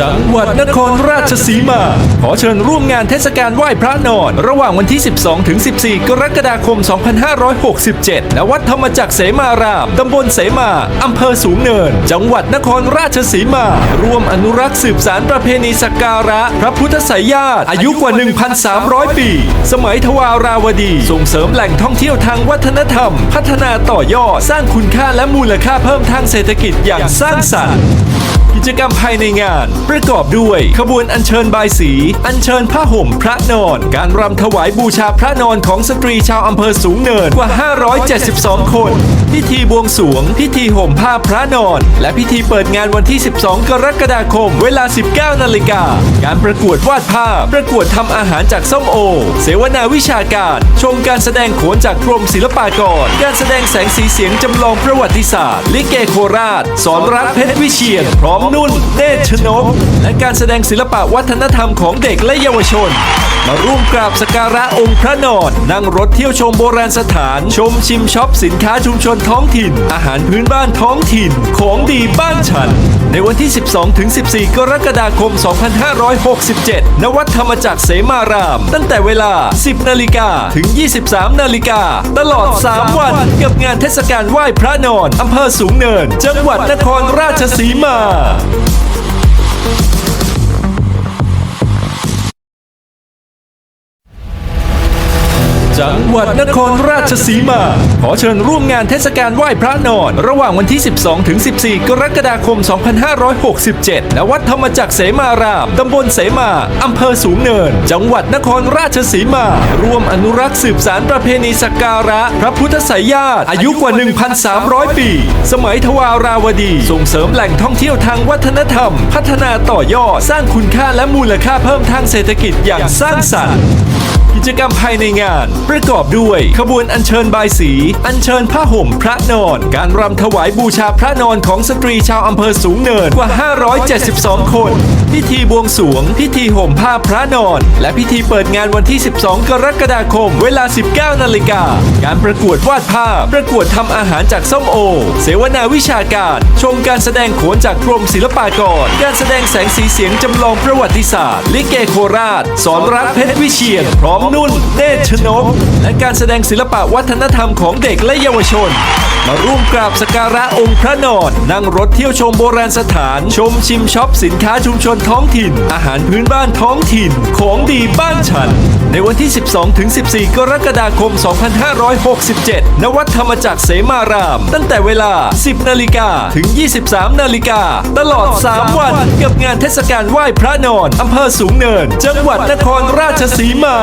จังหวัดนครราชสีมา ขอเชิญร่วมงานเทศกาลไหว้พระนอน ระหว่างวันที่ 12 ถึง 14 กรกฎาคม 2567 ณ วัดธรรมจักรเสมาราม ตำบลเสมา อำเภอสูงเนิน จังหวัดนครราชสีมา ร่วมอนุรักษ์สืบสารประเพณีสักการะ พระพุทธไสยญาติ อายุกว่า 1,300 ปี สมัยทวาราวดี ส่งเสริมแหล่งท่องเที่ยวทางวัฒนธรรม พัฒนาต่อยอด สร้างคุณค่าและมูลค่าเพิ่มทางเศรษฐกิจอย่างสร้างสรรค์ จกรรมภายในงาน ประกอบด้วยขบวนอัญเชิญบายสี อัญเชิญผ้าห่มพระนอน การรำถวายบูชาพระนอนของสตรีชาวอำเภอสูงเนินกว่า 572 คน พิธีบวงสวง พิธีห่มผ้าพระนอน และพิธีเปิดงานวันที่ 12 กรกฎาคม เวลา 19 นาฬิกา การประกวดวาดภาพ ประกวดทำอาหารจากส้มโอ เสวนาวิชาการ ชมการแสดงโขนจากกรมศิลปากร การแสดงแสงสีเสียงจำลองประวัติศาสตร์ ลิเกโคราช สอนรักเพชรวิเชียรพร้อมนุ่น เนตรชนก และการแสดงศิลปะวัฒนธรรมของเด็กและเยาวชน มาร่วมกราบสการะองค์พระนอนนั่งรถเที่ยวชมโบราณสถาน ชมชิมช็อปสินค้าชุมชนท้องถิ่น อาหารพื้นบ้านท้องถิ่น ของดีบ้านฉัน ในวันที่ 12ถึง14 กรกฎาคม 2567 ณ วัดธรรมจักรเสมาราม ตั้งแต่เวลา 10 นาฬิกาถึง 23 นาฬิกา ตลอด 3 วัน กับงานเทศกาลไหว้พระนอนอำเภอสูงเนิน จังหวัดนครราชสีมา Thank you. จังหวัดนครราชสีมา ขอเชิญร่วมงานเทศกาลไหว้พระนอน ระหว่างวันที่ 12 ถึง 14 กรกฎาคม 2567 ณ วัดธรรมจักรเสมาราม ตำบลเสมา อำเภอสูงเนิน จังหวัดนครราชสีมา ร่วมอนุรักษ์สืบสารประเพณีสักการะ พระพุทธไสยญาติ อายุกว่า 1,300 ปี สมัยทวาราวดี ส่งเสริมแหล่งท่องเที่ยวทางวัฒนธรรม พัฒนาต่อยอด สร้างคุณค่าและมูลค่าเพิ่มทางเศรษฐกิจอย่างสร้างสรรค์กิจกรรมภายในงานประกอบด้วย ขบวนอัญเชิญบายสี อัญเชิญผ้าห่มพระนอน การรำถวายบูชาพระนอนของสตรีชาวอำเภอสูงเนินกว่า 572 คน พิธีบวงสวง พิธีห่มผ้าพระนอน และพิธีเปิดงานวันที่ 12 กรกฎาคม เวลา 19 นาฬิกา การประกวดวาดภาพ ประกวดทำอาหารจากส้มโอ เสวนาวิชาการ ชมการแสดงโขนจากกรมศิลปากร การแสดงแสงสีเสียงจำลองประวัติศาสตร์ ลิเกโคราช สอนรักเพชรวิเชียรพร้อมนุ่นเนชนกและการแสดงศิลปะวัฒนธรรมของเด็กและเยาวชน มาร่วมกราบสการะองค์พระนอนนั่งรถเที่ยวชมโบราณสถาน ชมชิมช็อปสินค้าชุมชนท้องถิ่น อาหารพื้นบ้านท้องถิ่น ของดีบ้านฉัน ในวันที่ 12ถึง14 กรกฎาคม 2567 ณ วัดธรรมจักรเสมาราม ตั้งแต่เวลา 10 นาฬิกาถึง 23 นาฬิกา ตลอด 3 วัน กับงานเทศกาลไหว้พระนอนอำเภอสูงเนิน จังหวัดนครราชสีมา